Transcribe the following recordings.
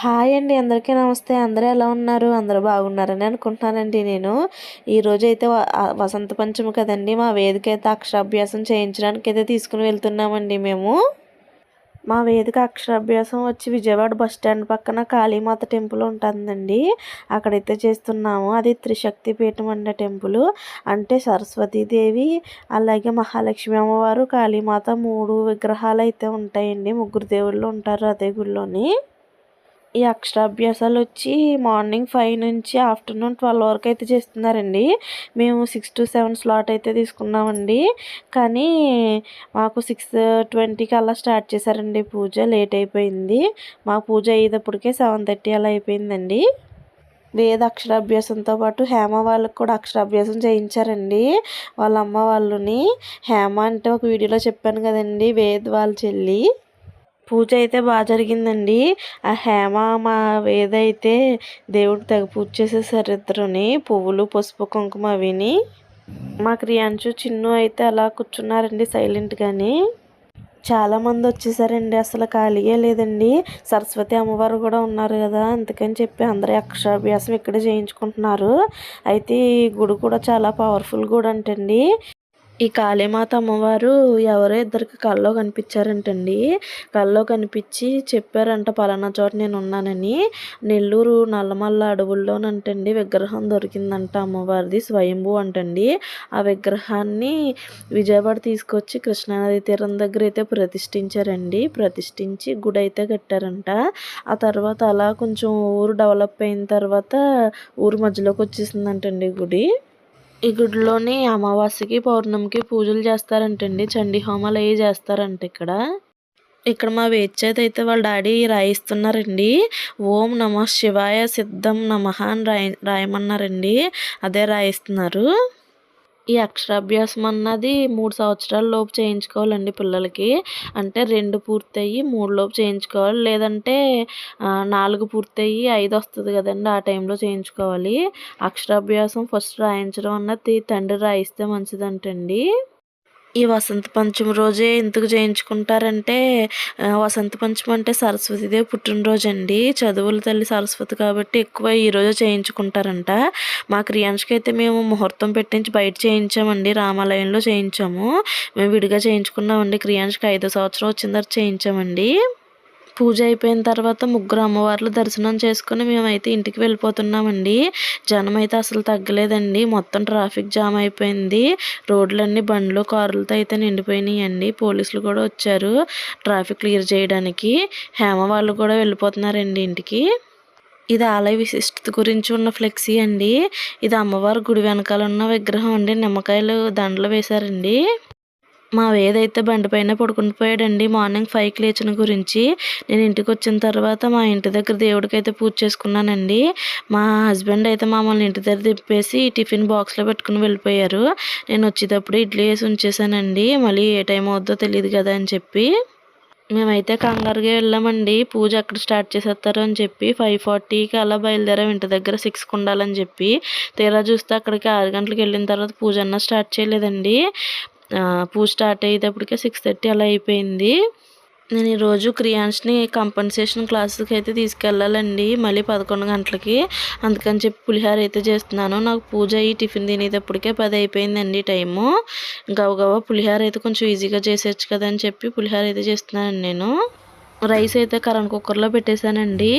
Hi అండి అందరికీ నమస్తే. అందరూ ఎలా ఉన్నారు? అందరూ బాగున్నారని అనుకుంటున్నానండి నేను. ఈరోజు అయితే వసంత పంచమి కదండి. మా వేదిక అయితే అక్షరాభ్యాసం చేయించడానికి అయితే తీసుకుని వెళ్తున్నామండి మేము. మా వేదిక అక్షరాభ్యాసం వచ్చి విజయవాడ బస్ స్టాండ్ పక్కన కాళీమాత టెంపుల్ ఉంటుందండి. అక్కడైతే చేస్తున్నాము. అది త్రిశక్తి పీఠం అనే టెంపుల్. అంటే సరస్వతీదేవి అలాగే మహాలక్ష్మి అమ్మవారు కాళీమాత మూడు విగ్రహాలు అయితే ఉంటాయండి. ముగ్గురు దేవుళ్ళు ఉంటారు అదే గుడిలోని ఈ అక్షరాభ్యాసాలు వచ్చి మార్నింగ్ ఫైవ్ నుంచి ఆఫ్టర్నూన్ ట్వెల్వ్ వరకు అయితే చేస్తున్నారండి. మేము సిక్స్ టు సెవెన్ స్లాట్ అయితే తీసుకున్నామండి. కానీ మాకు సిక్స్ ట్వంటీకి అలా స్టార్ట్ చేశారండి పూజ. లేట్ అయిపోయింది. మా పూజ అయ్యేటప్పటికే సెవెన్ థర్టీ అలా అయిపోయిందండి. వేద అక్షరాభ్యాసంతో పాటు హేమ వాళ్ళకి కూడా అక్షరాభ్యాసం చేయించారండి. వాళ్ళ అమ్మ వాళ్ళని. హేమ అంటే ఒక వీడియోలో చెప్పాను కదండి. వేద్ వాళ్ళ చెల్లి. పూజ అయితే బాగా జరిగిందండి. ఆ హేమ మా వేదైతే దేవుడు తెగ పూజ చేసేసారు ఇద్దరుని పువ్వులు పసుపు కుంకుమ అవిని. మా క్రియాంశు చిన్ను అయితే అలా కూర్చున్నారండి సైలెంట్గాని. కానీ చాలామంది వచ్చేసారండి అసలు ఖాళీయే లేదండి. సరస్వతి అమ్మవారు కూడా ఉన్నారు కదా అందుకని చెప్పి అందరూ అక్షరాభ్యాసం ఇక్కడే చేయించుకుంటున్నారు. అయితే ఈ గుడి కూడా చాలా పవర్ఫుల్ గుడి అంటండి ఈ కాళీమాత అమ్మవారు ఎవరో ఇద్దరికి కల్లో కనిపించారంటండి. కల్లో కనిపించి చెప్పారంట పలానా చోట నేను ఉన్నానని. నెల్లూరు నల్లమల్ల అడవుల్లోనంటండి విగ్రహం దొరికిందంట అమ్మవారిది స్వయంభూ అంటండి. ఆ విగ్రహాన్ని విజయవాడ తీసుకొచ్చి కృష్ణానది తీరం దగ్గర అయితే ప్రతిష్ఠించారండి. ప్రతిష్ఠించి గుడి అయితే కట్టారంట. ఆ తర్వాత అలా కొంచెం ఊరు డెవలప్ అయిన తర్వాత ఊరు మధ్యలోకి వచ్చేసిందంటండి గుడి. ఈ గుడిలోని అమావాస్యకి పౌర్ణమికి పూజలు చేస్తారంటండి. చండీ హోమాలు అవి చేస్తారంట ఇక్కడ. ఇక్కడ మా వేచేత అయితే వాళ్ళ డాడీ రాయిస్తున్నారండి. ఓం నమ శివాయ సిద్ధం నమః అని రాయ రాయమన్నారండి. అదే రాయిస్తున్నారు. ఈ అక్షరాభ్యాసం అన్నది మూడు సంవత్సరాల లోపు చేయించుకోవాలండి పిల్లలకి. అంటే రెండు పూర్తయ్యి మూడు లోపు చేయించుకోవాలి. లేదంటే నాలుగు పూర్తయ్యి ఐదు వస్తుంది కదండి ఆ టైంలో చేయించుకోవాలి. అక్షరాభ్యాసం ఫస్ట్ రాయించడం అన్నది తండ్రి రాయిస్తే మంచిదంటండి. ఈ వసంత పంచమి రోజే ఎందుకు చేయించుకుంటారంటే వసంత పంచమి అంటే సరస్వతిదేవి పుట్టినరోజు అండి చదువుల తల్లి సరస్వతి కాబట్టి ఎక్కువ ఈ చేయించుకుంటారంట. మా క్రియాంశకి అయితే మేము ముహూర్తం పెట్టించి బయట చేయించామండి రామాలయంలో చేయించాము. మేము విడిగా చేయించుకున్నామండి క్రియాంశకి ఐదో సంవత్సరం వచ్చిన తర్వాత చేయించామండి. పూజ అయిపోయిన తర్వాత ముగ్గురు అమ్మవార్లు దర్శనం చేసుకుని మేమైతే ఇంటికి వెళ్ళిపోతున్నామండి. జనం అయితే అసలు తగ్గలేదండి. మొత్తం ట్రాఫిక్ జామ్ అయిపోయింది. రోడ్లన్నీ బండ్లు కార్లతో అయితే నిండిపోయినాయండి. పోలీసులు కూడా వచ్చారు ట్రాఫిక్ క్లియర్ చేయడానికి. హేమ వాళ్ళు కూడా వెళ్ళిపోతున్నారండి ఇంటికి. ఇది ఆలయ విశిష్టత గురించి ఉన్న ఫ్లెక్సీ అండి. ఇది అమ్మవారి గుడి వెనకాల ఉన్న విగ్రహం అండి. నిమ్మకాయలు దండలు వేశారండి. మా వేదైతే బండిపైన పడుకుని పోయాడండి. మార్నింగ్ ఫైవ్కి లేచిన గురించి నేను ఇంటికి వచ్చిన తర్వాత మా ఇంటి దగ్గర దేవుడికి అయితే పూజ చేసుకున్నానండి. మా హస్బెండ్ అయితే మమ్మల్ని ఇంటి దగ్గర తిప్పేసి టిఫిన్ బాక్స్లో పెట్టుకుని వెళ్ళిపోయారు. నేను వచ్చేటప్పుడు ఇడ్లీ వేసి ఉంచేసానండి. మళ్ళీ ఏ టైం అవుద్దో తెలియదు కదా అని చెప్పి. మేమైతే కంగారుగా వెళ్ళామండి. పూజ అక్కడ స్టార్ట్ చేసేస్తారు అని చెప్పి ఫైవ్ ఫార్టీకి అలా బయలుదేరాం. ఇంటి దగ్గర సిక్స్కి ఉండాలని చెప్పి. తీరా చూస్తే అక్కడికి ఆరు గంటలకు వెళ్ళిన తర్వాత పూజ అన్న స్టార్ట్ చేయలేదండి. పూజ స్టార్ట్ అయ్యేటప్పటికే సిక్స్ థర్టీ అలా అయిపోయింది. నేను ఈరోజు క్రియాన్స్ని కంపన్సేషన్ క్లాసులకి అయితే తీసుకెళ్ళాలండి మళ్ళీ పదకొండు గంటలకి. అందుకని చెప్పి పులిహార అయితే చేస్తున్నాను. నాకు పూజ అయ్యి టిఫిన్ తినేటప్పటికే పది అయిపోయిందండి టైము. గవగవ పులిహార అయితే కొంచెం ఈజీగా చేసేయచ్చు కదా అని చెప్పి పులిహార అయితే చేస్తున్నానండి నేను. రైస్ అయితే కరెంట్ కుక్కర్లో పెట్టేశానండి.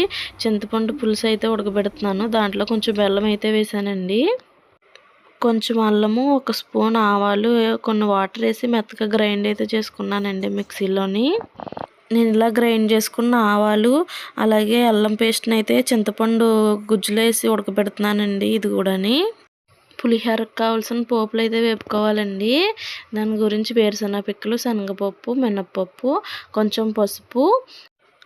చింతపండు పులుసు అయితే ఉడకబెడుతున్నాను. దాంట్లో కొంచెం బెల్లం అయితే వేసానండి కొంచెం అల్లము ఒక స్పూన్ ఆవాలు కొన్ని వాటర్ వేసి మెత్తగా గ్రైండ్ అయితే చేసుకున్నానండి మిక్సీలోని. నేను ఇలా గ్రైండ్ చేసుకున్న ఆవాలు అలాగే అల్లం పేస్ట్ని అయితే చింతపండు గుజ్జులో వేసి ఉడకబెడుతున్నానండి ఇది కూడాని. పులిహోరకు కావాల్సిన పోపులు అయితే వేపుకోవాలండి. దాని గురించి వేరుశనగ పిక్కలు శనగపప్పు మినప్పప్పు కొంచెం పసుపు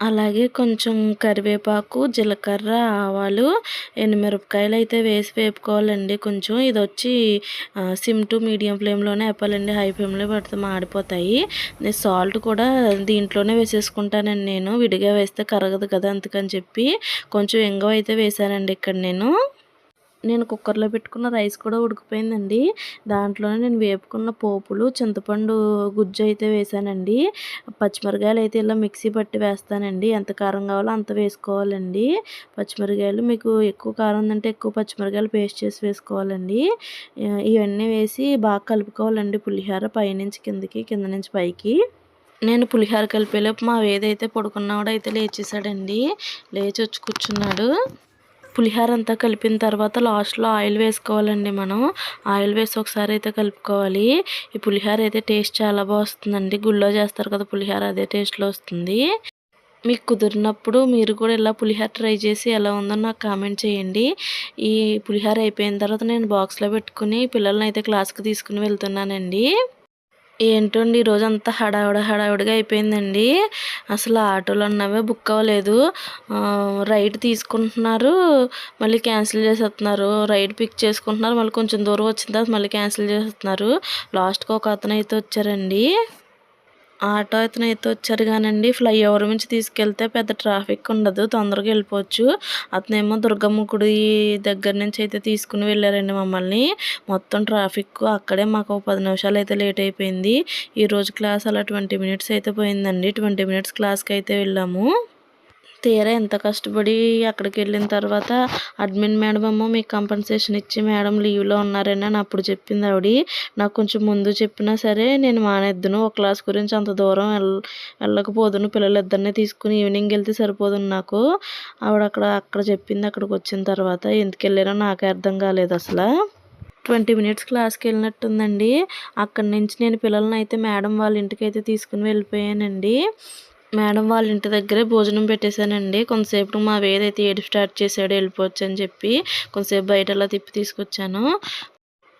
అలాగే కొంచెం కరివేపాకు జీలకర్ర ఆవాలు ఎండుమిరపకాయలు అయితే వేసి వేపుకోవాలండి. కొంచెం ఇది వచ్చి సిమ్ టు మీడియం ఫ్లేమ్లోనే వేపాలండి. హై ఫ్లేమ్లో పెడితే మాడిపోతాయి. నేను సాల్ట్ కూడా దీంట్లోనే వేసేసుకుంటానండి నేను. విడిగా వేస్తే కరగదు కదా అందుకని చెప్పి కొంచెం ఎంగవ అయితే వేసానండి ఇక్కడ నేను. నేను కుక్కర్లో పెట్టుకున్న రైస్ కూడా ఉడికిపోయిందండి. దాంట్లోనే నేను వేపుకున్న పోపులు చింతపండు గుజ్జు అయితే వేసానండి. పచ్చిమిరకాయలు అయితే ఇలా మిక్సీ పట్టి వేస్తానండి. ఎంత కారం కావాలో అంత వేసుకోవాలండి. పచ్చిమిరకాయలు మీకు ఎక్కువ కారం ఉందంటే ఎక్కువ పచ్చిమిరకాయలు పేస్ట్ చేసి వేసుకోవాలండి. ఇవన్నీ వేసి బాగా కలుపుకోవాలండి పులిహోర పైనుంచి కిందకి కింద నుంచి పైకి. నేను పులిహోర కలిపేలోపు మా వేదైతే పడుకున్నవాడు అయితే లేచేసాడండి లేచి వచ్చి కూర్చున్నాడు. పులిహోర అంతా కలిపిన తర్వాత లాస్ట్లో ఆయిల్ వేసుకోవాలండి మనం. ఆయిల్ వేసి ఒకసారి అయితే కలుపుకోవాలి. ఈ పులిహోర అయితే టేస్ట్ చాలా బాగా వస్తుందండి. గుళ్ళో చేస్తారు కదా పులిహోర అదే టేస్ట్లో వస్తుంది. మీకు కుదిరినప్పుడు మీరు కూడా ఇలా పులిహోర ట్రై చేసి ఎలా ఉందో నాకు కామెంట్ చేయండి. ఈ పులిహోర అయిపోయిన తర్వాత నేను బాక్స్లో పెట్టుకుని పిల్లల్ని అయితే క్లాస్కి తీసుకుని వెళ్తున్నానండి. ఏంటండి ఈరోజు అంతా హడావుడ హడావుడిగా అయిపోయిందండి. అసలు ఆటోలు అన్నవే బుక్ అవ్వలేదు. రైడ్ తీసుకుంటున్నారు మళ్ళీ క్యాన్సిల్ చేసేస్తున్నారు. రైడ్ పిక్ చేసుకుంటున్నారు మళ్ళీ కొంచెం దూరం వచ్చిన తర్వాత మళ్ళీ క్యాన్సిల్ చేసేస్తున్నారు. లాస్ట్కి ఒక అతను అయితే వచ్చారండి. ఆటో అతను అయితే వచ్చారు కానండి. ఫ్లైఓవర్ నుంచి తీసుకెళ్తే పెద్ద ట్రాఫిక్ ఉండదు. తొందరగా వెళ్ళిపోవచ్చు. అతనేమో దుర్గమ్మ గుడి దగ్గర నుంచి అయితే తీసుకుని వెళ్ళారండి మమ్మల్ని. మొత్తం ట్రాఫిక్ అక్కడే మాకు పది నిమిషాలు అయితే లేట్ అయిపోయింది. ఈరోజు క్లాస్ అలా ట్వంటీ మినిట్స్ అయితే పోయిందండి. ట్వంటీ మినిట్స్ క్లాస్కి అయితే వెళ్ళాము. తీరా ఎంత కష్టపడి అక్కడికి వెళ్ళిన తర్వాత అడ్మిన్ మేడం ఏమో మీకు కంపెన్సేషన్ ఇచ్చి మేడం లీవ్లో ఉన్నారని అని అప్పుడు చెప్పింది ఆవిడ. నాకు కొంచెం ముందు చెప్పినా సరే నేను మానేద్దును ఒక క్లాస్ గురించి అంత దూరం వెళ్ళ వెళ్ళకపోదును పిల్లలిద్దరిని తీసుకుని ఈవినింగ్ వెళ్తే సరిపోదు నాకు. ఆవిడ అక్కడ అక్కడ చెప్పింది అక్కడికి వచ్చిన తర్వాత ఎందుకు వెళ్ళారో నాకే అర్థం కాలేదు అసలు. ట్వంటీ మినిట్స్ క్లాస్కి వెళ్ళినట్టుందండి. అక్కడి నుంచి నేను పిల్లల్ని అయితే మేడం వాళ్ళ ఇంటికి అయితే తీసుకుని వెళ్ళిపోయానండి. మేడం వాళ్ళ ఇంటి దగ్గరే భోజనం పెట్టేశానండి. కొంతసేపు మా వేదైతే ఏడు స్టార్ట్ చేశాడో వెళ్ళిపోవచ్చు అని చెప్పి కొంతసేపు బయట అలా తిప్పి తీసుకొచ్చాను.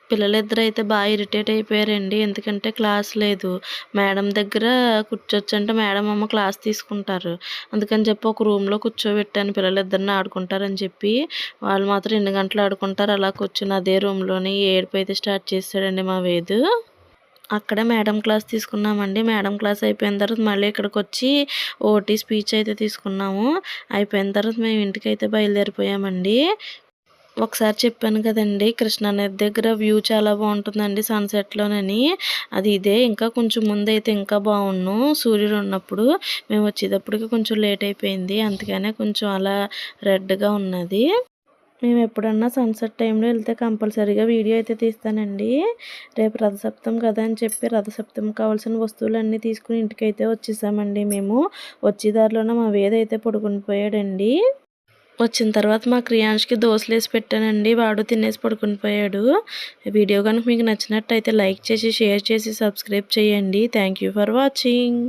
పిల్లలిద్దరు అయితే బాగా ఇరిటేట్ అయిపోయారండి. ఎందుకంటే క్లాస్ లేదు. మేడం దగ్గర కూర్చోవచ్చంటే మేడం అమ్మ క్లాస్ తీసుకుంటారు. అందుకని చెప్పి ఒక రూమ్లో కూర్చోబెట్టాను. పిల్లలిద్దరిని ఆడుకుంటారని చెప్పి. వాళ్ళు మాత్రం ఎన్ని గంటలు ఆడుకుంటారు? అలా కూర్చుని అదే రూమ్లోని ఏడుపు అయితే స్టార్ట్ చేశాడండి మా వేదు. అక్కడ మేడం క్లాస్ తీసుకున్నామండి. మేడం క్లాస్ అయిపోయిన తర్వాత మళ్ళీ ఇక్కడికి వచ్చి ఓటీ స్పీచ్ అయితే తీసుకున్నాము. అయిపోయిన తర్వాత మేము ఇంటికి అయితే బయలుదేరిపోయామండి. ఒకసారి చెప్పాను కదండి కృష్ణానది దగ్గర వ్యూ చాలా బాగుంటుందండి సన్సెట్లోనని. అది ఇదే ఇంకా కొంచెం ముందు అయితే ఇంకా బాగుండు. సూర్యుడు ఉన్నప్పుడు మేము వచ్చేటప్పటికి కొంచెం లేట్ అయిపోయింది. అందుకనే కొంచెం అలా రెడ్గా ఉన్నది. మేము ఎప్పుడన్నా సన్సెట్ టైంలో వెళ్తే కంపల్సరీగా వీడియో అయితే తీస్తానండి. రేపు రథసప్తం కదా అని చెప్పి రథసప్తం కావాల్సిన వస్తువులన్నీ తీసుకుని ఇంటికైతే వచ్చేసామండి మేము. వచ్చే దారిలోనే మా వేద అయితే పడుకుని పోయాడండి. వచ్చిన తర్వాత మా క్రియాంష్కి దోశలు వేసి పెట్టానండి. వాడు తినేసి పడుకుని పోయాడు. వీడియో కనుక మీకు నచ్చినట్టయితే లైక్ చేసి షేర్ చేసి సబ్స్క్రైబ్ చేయండి. Thank for watching